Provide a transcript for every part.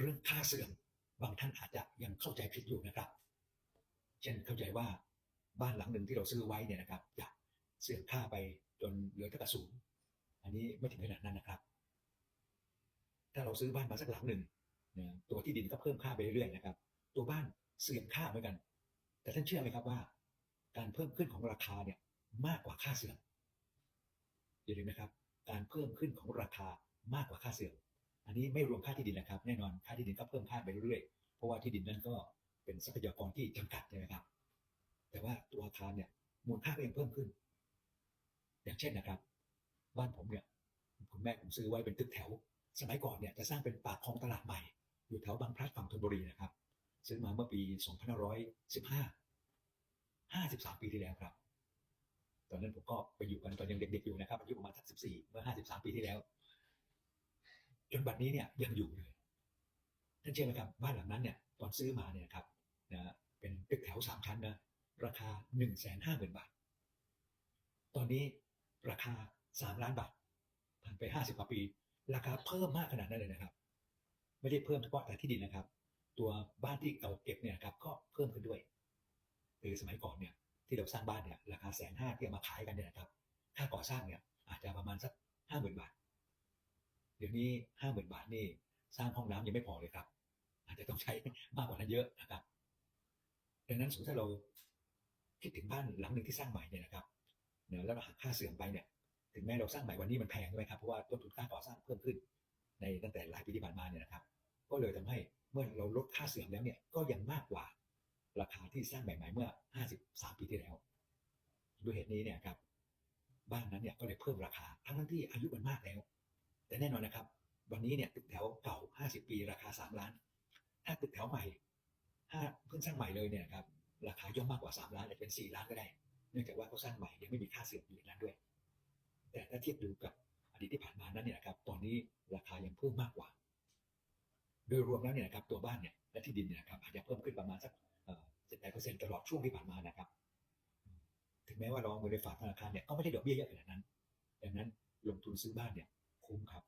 เรื่องค่าเสื่อม บางท่านอาจจะยังเข้าใจผิดอยู่นะครับ เช่นเข้าใจว่าบ้านหลังหนึ่งที่เราซื้อไว้เนี่ยนะครับจะเสื่อมค่าไปจนเหลือเท่ากับศูนย์อันนี้ไม่ถึงขนาดนั้นนะครับ ถ้าเราซื้อบ้านมาสักหลังหนึ่งนะตัวที่ดินก็เพิ่มค่าไปเรื่อยๆนะครับ ตัวบ้านเสื่อมค่าเหมือนกัน แต่ท่านเชื่อไหมครับว่า การเพิ่มขึ้นของราคาเนี่ยมากกว่าค่าเสื่อมอย่าลืมนะครับ การเพิ่มขึ้นของราคามากกว่าค่าเสื่อม อันนี้ไม่รวมค่าที่ดินนะครับ แน่นอนค่าที่ดินก็เพิ่มค่าไปเรื่อยๆ เพราะว่าที่ดินนั้นก็เป็นทรัพยากรที่จำกัดใช่ไหมครับ แต่ว่าตัวอาคารเนี่ยมูลค่าก็ยังเพิ่มขึ้น อย่างเช่นนะครับ บ้านผมเนี่ยคุณแม่ผมซื้อไว้เป็นตึกแถว สมัยก่อนเนี่ยจะสร้างเป็นปากคลองตลาดใหม่ อยู่แถวบางพลัดฝั่งธนบุรีนะครับ ซื้อมาเมื่อปี2515 53 ปีที่แล้วครับ ตอนนั้นผมก็ไปอยู่กันตอนยังเด็กๆอยู่นะครับอายุประมาณสัก14เมื่อ 53 ปีที่แล้ว จนบัดนี้เนี่ยยังอยู่เลยท่านเชื่อไหมครับบ้านหลังนั้นเนี่ยตอนซื้อมาเนี่ยนะครับนะเป็นตึกแถวสามชั้นนะราคาหนึ่งแสนห้าหมื่นบาท ตอนนี้ราคาสามล้านบาทผ่านไปห้าสิบกว่าปี ราคาเพิ่มมากขนาดนั้นเลยนะครับ ไม่ได้เพิ่มเฉพาะแต่ที่ดินนะครับ ตัวบ้านที่เราเก็บเนี่ยครับก็เพิ่มขึ้นด้วยคือสมัยก่อนเนี่ยที่เราสร้างบ้านเนี่ยราคาแสนห้าที่เอามาขายกันเนี่ยนะครับ ค่าก่อสร้างเนี่ยอาจจะประมาณสักห้าหมื่นบาท เดี๋ยวนี้ห้าหมื่นบาทนี่สร้างห้องน้ำยังไม่พอเลยครับ อาจจะต้องใช้มากกว่านั้นเยอะนะครับดังนั้นสมมติถ้าเราคิดถึงบ้านหลังหนึ่งที่สร้างใหม่เนี่ยนะครับเนอะแล้วเราหักค่าเสื่อมไปเนี่ย ถึงแม้เราสร้างใหม่วันนี้มันแพงใช่ไหมครับเพราะว่าต้นทุนค่าก่อสร้างเพิ่มขึ้น ในตั้งแต่หลายปีที่ผ่านมาเนี่ยนะครับ ก็เลยทำให้เมื่อเราลดค่าเสื่อมแล้วเนี่ยก็ยังมากกว่า ราคาที่สร้างใหม่ๆเมื่อ 53 ปีที่แล้วด้วยเหตุนี้เนี่ยครับบ้านนั้นเนี่ยก็เลยเพิ่มราคาทั้งที่อายุมันมากแล้ว แต่แน่นอนนะครับ วันนี้เนี่ยตึกแถวเก่า 50 ปี ราคา 3 ล้าน ถ้าตึกแถวใหม่ถ้าเพิ่งสร้างใหม่เลยเนี่ยครับราคาย่อมมากกว่า 3 ล้านอาจจะเป็น 4 ล้านก็ได้ เนื่องจากว่าเขาสร้างใหม่ยังไม่มีค่าเสื่อมอยู่ในนั้นด้วย แต่ถ้าเทียบดูกับอดีตที่ผ่านมานั้นเนี่ยนะครับตอนนี้ราคายังเพิ่มมากกว่า โดยรวมแล้วเนี่ยนะครับตัวบ้านเนี่ยและที่ดินเนี่ยนะครับอาจจะเพิ่มขึ้นประมาณสักเจ็ดแปดเปอร์เซ็นต์ตลอดช่วงที่ผ่านมานะครับ ถึงแม้ว่าเราเอาเงินไปฝากธนาคารเนี่ยก็ไม่ได้ดอกเบี้ยเยอะขนาดนั้น ดังนั้นลงทุนซื้อบ้านเนี่ย คุ้มครับ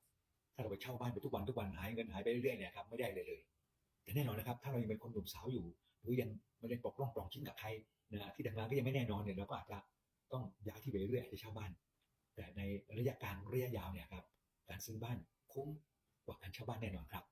ถ้าเราไปเช่าบ้านไปทุกวันทุกวันหายเงินหายไปเรื่อยๆเนี่ยครับไม่ได้เลยเลย แต่แน่นอนนะครับ ถ้าเรายังเป็นคนหนุ่มสาวอยู่ หรือยังไม่ได้ปกป้องปลองชิ้นกับใครนะที่ทำงานก็ยังไม่แน่นอนเนี่ยเราก็อาจจะต้องย้ายที่ไปเรื่อยๆอาจจะเช่าบ้าน แต่ในระยะกลางระยะยาวเนี่ยครับการซื้อบ้านคุ้มกว่าการเช่าบ้านแน่นอนครับ